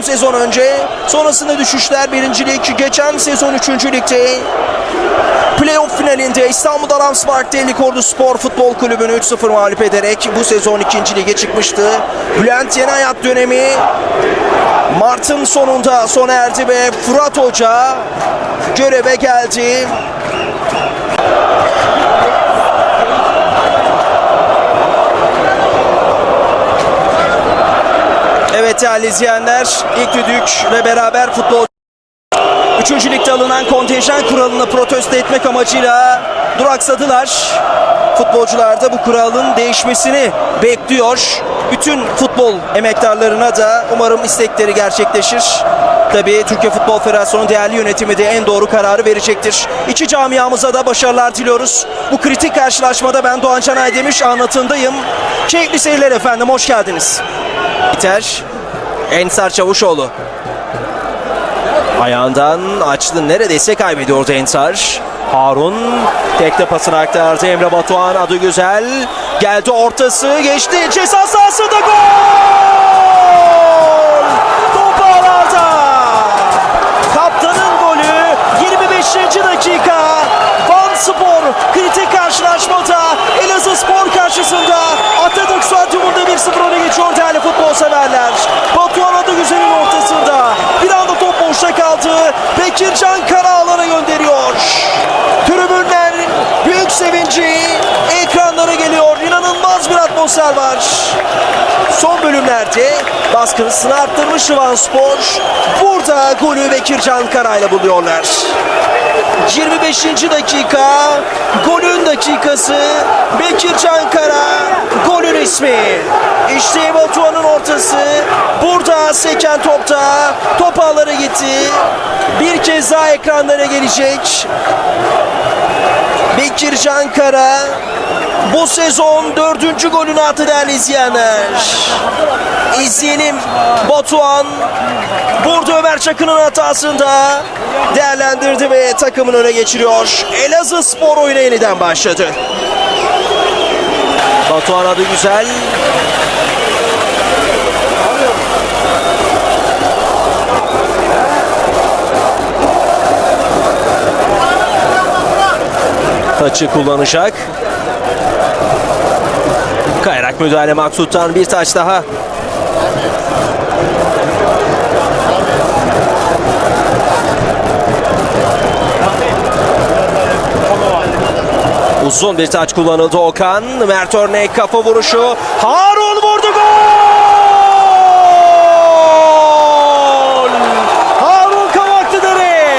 son sezon önce. Sonrasında düşüşler birincilik. Geçen sezon üçüncü ligde. Playoff finalinde İstanbul Aramspark'ta Elikordu Spor Futbol Kulübü'nü 3-0 mağlup ederek bu sezon ikinci lige çıkmıştı. Bülent Yenayat dönemi Mart'ın sonunda sona erdi ve Fırat Hoca göreve geldi. Evet değerli izleyenler ilk düdükle beraber futbol Üçüncü ligde alınan kontenjan kuralını protesto etmek amacıyla duraksadılar. Futbolcular da bu kuralın değişmesini bekliyor. Bütün futbol emektarlarına da umarım istekleri gerçekleşir. Tabii Türkiye Futbol Federasyonu değerli yönetimi de en doğru kararı verecektir. İki camiamıza da başarılar diliyoruz. Bu kritik karşılaşmada ben Doğan Can Aydemiş anlatındayım. Keyifli seyirler efendim, hoş geldiniz. Biter, Ensar Çavuşoğlu. Ayağından açtı. Neredeyse kaybediyordu Ensar. Harun tekte pasını aktardı. Emre Batuhan adı güzel. Geldi ortası geçti. Ceza sahasında gol! Top ağlarda. Kaptanın golü 25. dakika. Van Spor kritik karşılaşmada Elazığ Spor karşısında Atatürk Stadyumunda 1-0 öne geçiyor değerli futbol severler. Batuhan adı güzelin ortasında. Bir anda top boşta kaldı. Bekircan Kara alana gönderiyor. Tribünler büyük sevinci ekranlara geliyor. İnanılmaz bir atmosfer var. Son bölümlerde baskısını arttırmış Van Spor. Burada golü Bekircan Kara ile buluyorlar. 25. dakika golün dakikası Bekircan Kara golün ismi. İşte Batuhan'ın ortası. Burada seken topta top ağları gitti. Bir kez daha ekranlara gelecek. Bekircan Kara bu sezon dördüncü golünü attı değerli izleyenler. İzleyelim Batuhan burada Ömer Çakır'ın hatasında değerlendirdi ve takımın öne geçiriyor. Elazığ Spor oyuna yeniden başladı. Batuhan adı güzel. Taçı kullanacak. Kayrak müdahale Maksut'tan bir taç daha. Uzun bir taç kullanıldı Okan. Mert Örnek kafa vuruşu. Harun vurdu gol! Harun Kavaklıdere.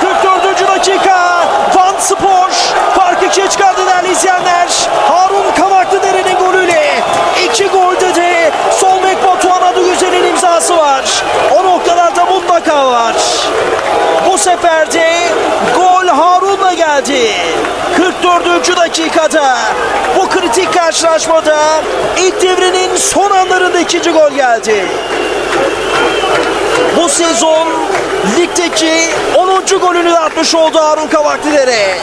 44. dakika. Van Spor farkı ikiye çıkardı değerli izleyenler. Harun Kavaklıdere'nin golüyle iki golde de sol bek Batuhan Adıgüzel'in imzası var. O noktalarda mutlaka var. Bu sefer de gol Harun'la geldi. 44. dakikada bu kritik karşılaşmada ilk devrenin son anlarında ikinci gol geldi. Bu sezon ligdeki 10. golünü de atmış oldu Harun Kavaklıdere.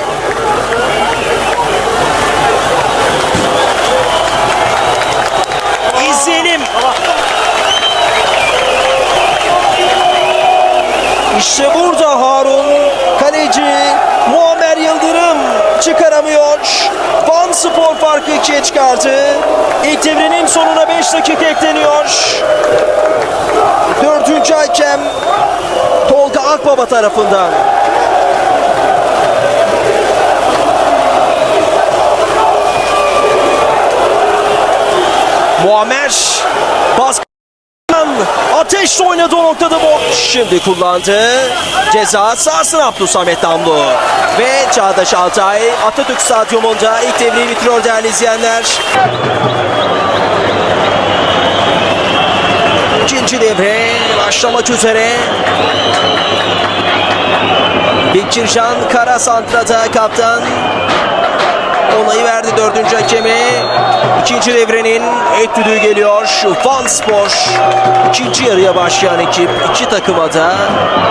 İzleyelim. İşte burada Harun kaleci Muammer Yıldırım çıkaramıyor. Van Spor farkı ikiye çıkardı. İlk devrenin sonuna 5 dakika ekleniyor. Dördüncü hakem Tolga Akbaba tarafından. Muammer baskı Ateşle oynadı o noktada bu. Şimdi kullandı. Ceza sahasına Abdülsamet Damlu. Ve Çağdaş Altay Atatürk Stadyumunda ilk devreyi bitiriyor değerli izleyenler. İkinci devre başlamak üzere. Bekircan Kara Santra'da kaptan onayı verdi dördüncü hakemi. İkinci devrenin et düdüğü geliyor. Van Spor ikinci yarıya başlayan ekip iki takıma da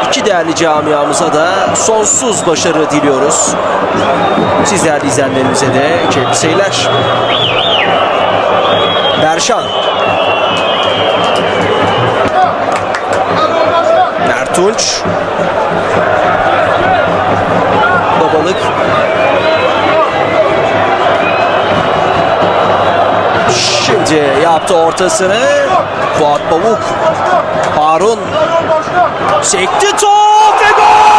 iki değerli camiamıza da sonsuz başarı diliyoruz. Siz değerli izleyenlerimize de keyifli seyirler. Berşan Tunç. Babalık. Şimdi yaptı ortasını. Fuat Pamuk. Harun. Sekti top ve gol!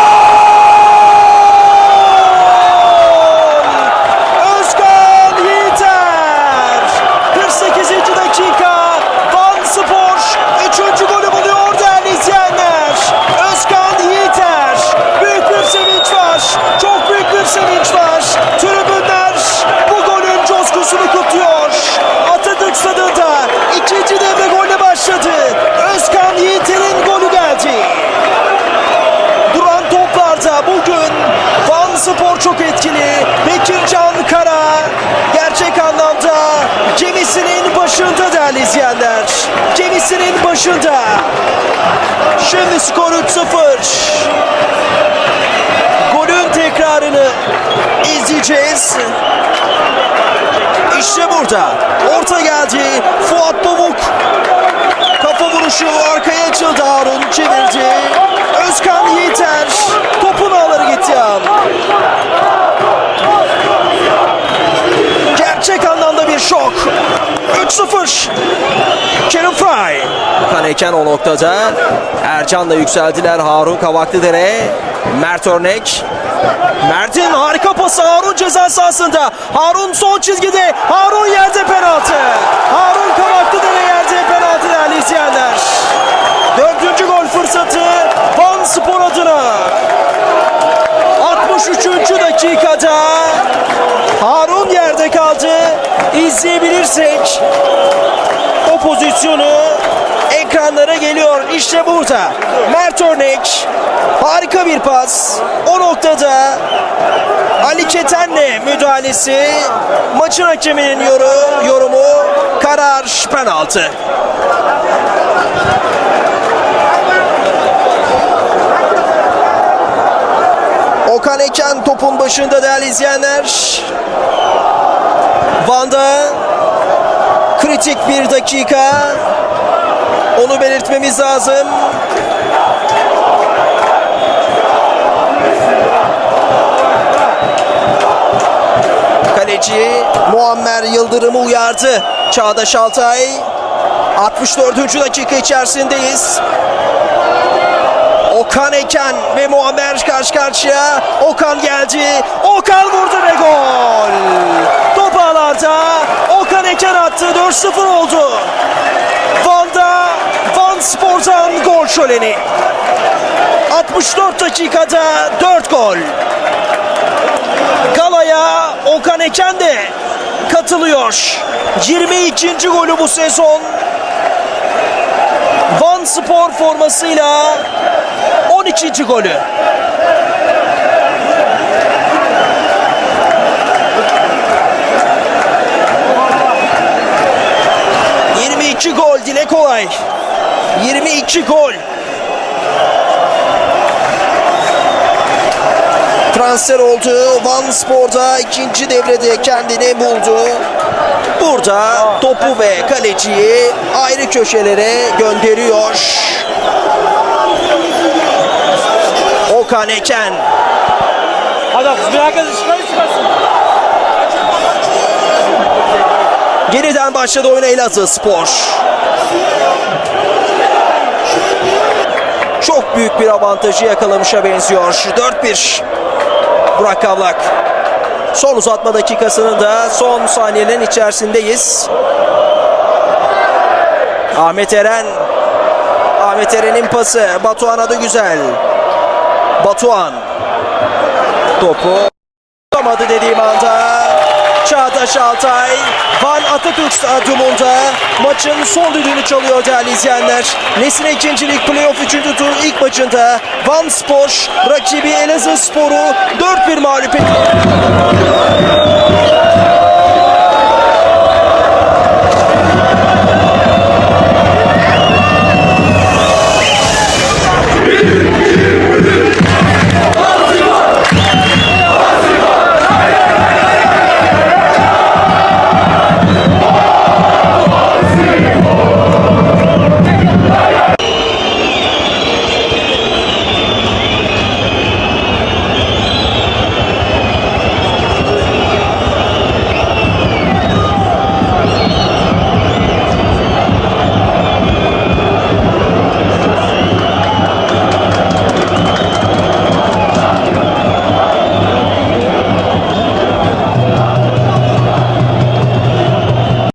İzleyenler. Gemisinin başında. Şimdi skor 3-0. Golün tekrarını izleyeceğiz. İşte burada. Orta geldi. Kaneken o noktada. Ercan'la yükseldiler Harun Kavaklıdere. Mert Örnek. Mert'in harika pası Harun ceza sahasında. Harun son çizgide. Harun yerde penaltı. Harun Kavaklıdere yerde penaltı değerli izleyenler. Dördüncü gol fırsatı Van Spor adına. 63. dakikada Harun yerde kaldı. İzleyebilirsek pozisyonu ekranlara geliyor. İşte burada. Mert Örnek harika bir pas. O noktada Ali Keten'le müdahalesi maçın hakeminin yoru, yorumu karar penaltı. Okan Eken topun başında değerli izleyenler. Van'da kritik bir dakika. Onu belirtmemiz lazım. Kaleci Muammer Yıldırım'ı uyardı. Çağdaş Altay. 64. dakika içerisindeyiz. Okan Eken ve Muammer karşı karşıya. Okan geldi. Okan vurdu ve gol. Top ağlarda. Eken attı. 4-0 oldu. Van'da Van Spor'dan gol şöleni. 64 dakikada 4 gol. Galaya Okan Eken de katılıyor. 22. golü bu sezon. Van Spor formasıyla 12. golü. ...22 gol dile kolay. 22 gol. Transfer oldu. Van Spor'da ikinci devrede kendini buldu. Burada topu ve kaleciyi ayrı köşelere gönderiyor. Okan Eken Hadi bir çıkarsın. Yeniden başladı oyuna Elazığ Spor. Çok büyük bir avantajı yakalamışa benziyor. 4-1. Burak Kavlak. Son uzatma dakikasının da son saniyelerin içerisindeyiz. Ahmet Eren. Ahmet Eren'in pası. Batuhan'a da güzel. Batuhan. Topu tutamadı dediğim anda Çağdaş Altay Van Atatürk Stadyumunda maçın son düdüğünü çalıyor değerli izleyenler. Nesine ikincilik playoff 3. tur ilk maçında Van Spor rakibi Elazığ Spor'u 4-1 mağlup etti.